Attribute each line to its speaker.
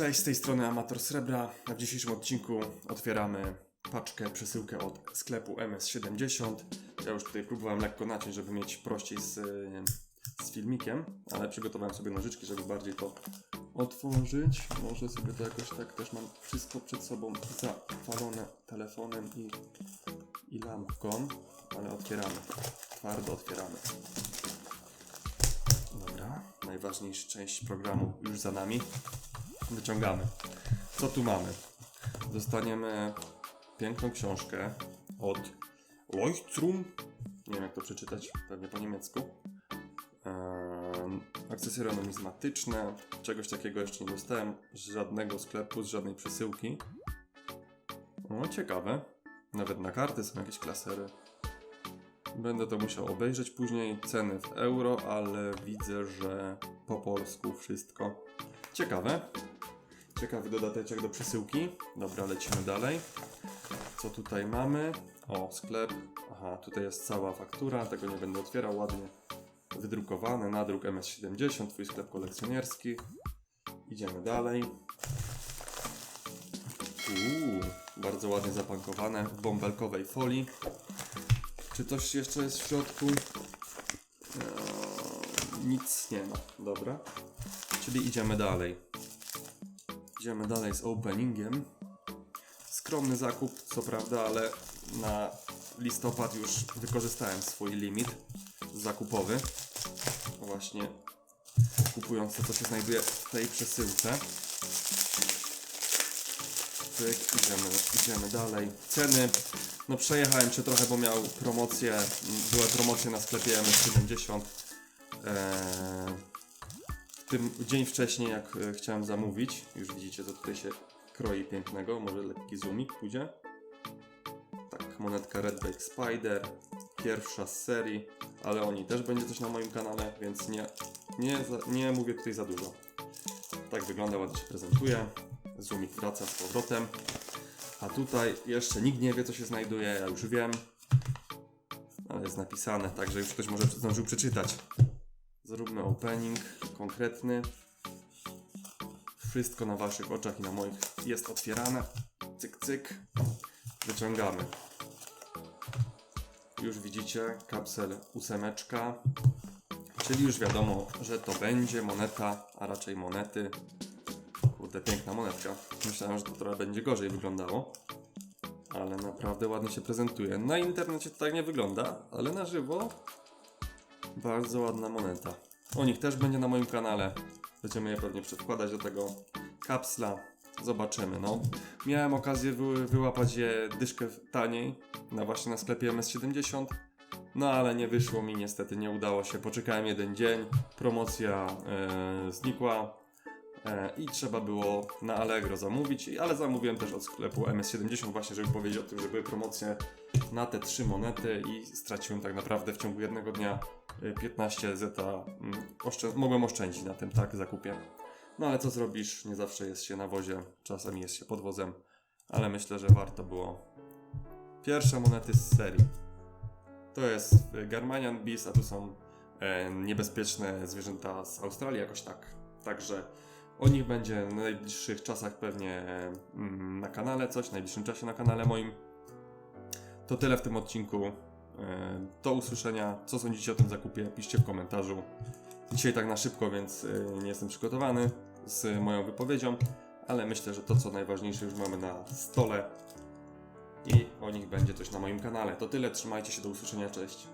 Speaker 1: Cześć, z tej strony Amator Srebra. W dzisiejszym odcinku otwieramy paczkę, przesyłkę od sklepu MS70. Ja już tutaj próbowałem lekko naciąć, żeby mieć prościej z, z filmikiem, ale przygotowałem sobie nożyczki, żeby bardziej to otworzyć. Może sobie to jakoś tak też mam wszystko przed sobą zafalone telefonem i, i lampką, ale otwieramy. Twardo otwieramy. Dobra, najważniejsza część programu już za nami. Wyciągamy. Co tu mamy? Dostaniemy piękną książkę od Leuchtturm. Nie wiem jak to przeczytać, pewnie po niemiecku. Ehm, akcesoria numizmatyczne. Czegoś takiego jeszcze nie dostałem. Z żadnego sklepu, z żadnej przesyłki. O, ciekawe. Nawet na karty są jakieś klasery. Będę to musiał obejrzeć później. Ceny w euro, ale widzę, że po polsku wszystko. Ciekawe. Ciekawy dodateczek do przesyłki. Dobra, lecimy dalej. Co tutaj mamy? O, sklep. Aha, tutaj jest cała faktura. Tego nie będę otwierał. Ładnie wydrukowane. Nadruk MS70. Twój sklep kolekcjonerski. Idziemy dalej. Uuu, bardzo ładnie zapakowane w bąbelkowej folii. Czy coś jeszcze jest w środku? Eee, nic nie ma. Dobra. Czyli idziemy dalej. Idziemy dalej z openingiem. Skromny zakup, co prawda, ale na listopad już wykorzystałem swój limit zakupowy. Właśnie kupując to, co się znajduje w tej przesyłce. Pyk, idziemy, idziemy dalej. Ceny, no przejechałem się trochę, bo miał promocję, były promocje na sklepie MS70. Eee, tym dzień wcześniej, jak e, chciałem zamówić, już widzicie, co tutaj się kroi pięknego, może lekki zoomik pójdzie. Tak, monetka Redback Spider, pierwsza z serii, ale o niej też będzie coś na moim kanale, więc nie, nie, nie mówię tutaj za dużo. Tak wygląda, ładnie się prezentuje. Zoomik wraca z powrotem. A tutaj jeszcze nikt nie wie, co się znajduje, ja już wiem. Ale jest napisane, także już ktoś może zdążył przeczytać. Zróbmy opening konkretny. Wszystko na waszych oczach i na moich jest otwierane. Cyk, cyk. Wyciągamy. Już widzicie kapsel ósemeczka. Czyli już wiadomo, że to będzie moneta, a raczej monety. Kurde, piękna monetka. Myślałem, że to trochę będzie gorzej wyglądało. Ale naprawdę ładnie się prezentuje. Na internecie to tak nie wygląda, ale na żywo bardzo ładna moneta. O nich też będzie na moim kanale. Będziemy je pewnie przedkładać do tego kapsla. Zobaczymy, no. Miałem okazję wy, wyłapać je dyszkę taniej, na właśnie na sklepie MS70. No ale nie wyszło mi niestety, nie udało się. Poczekałem jeden dzień, promocja e, znikła e, i trzeba było na Allegro zamówić, ale zamówiłem też od sklepu MS70 właśnie, żeby powiedzieć o tym, że były promocje na te trzy monety i straciłem tak naprawdę w ciągu jednego dnia 15 zeta. mm, Oszczę- mogłem oszczędzić na tym tak zakupie. No ale co zrobisz? Nie zawsze jest się na wozie, czasem jest się pod wozem, ale myślę, że warto było. Pierwsze monety z serii. To jest y, Garmanian Beast, a tu są e, niebezpieczne zwierzęta z Australii, jakoś tak. Także o nich będzie w najbliższych czasach pewnie e, mm, na kanale coś, w najbliższym czasie na kanale moim. To tyle w tym odcinku. Do usłyszenia. Co sądzicie o tym zakupie? Piszcie w komentarzu. Dzisiaj tak na szybko, więc e, nie jestem przygotowany z moją wypowiedzią, ale myślę, że to co najważniejsze już mamy na stole i o nich będzie coś na moim kanale. To tyle, trzymajcie się, do usłyszenia, cześć.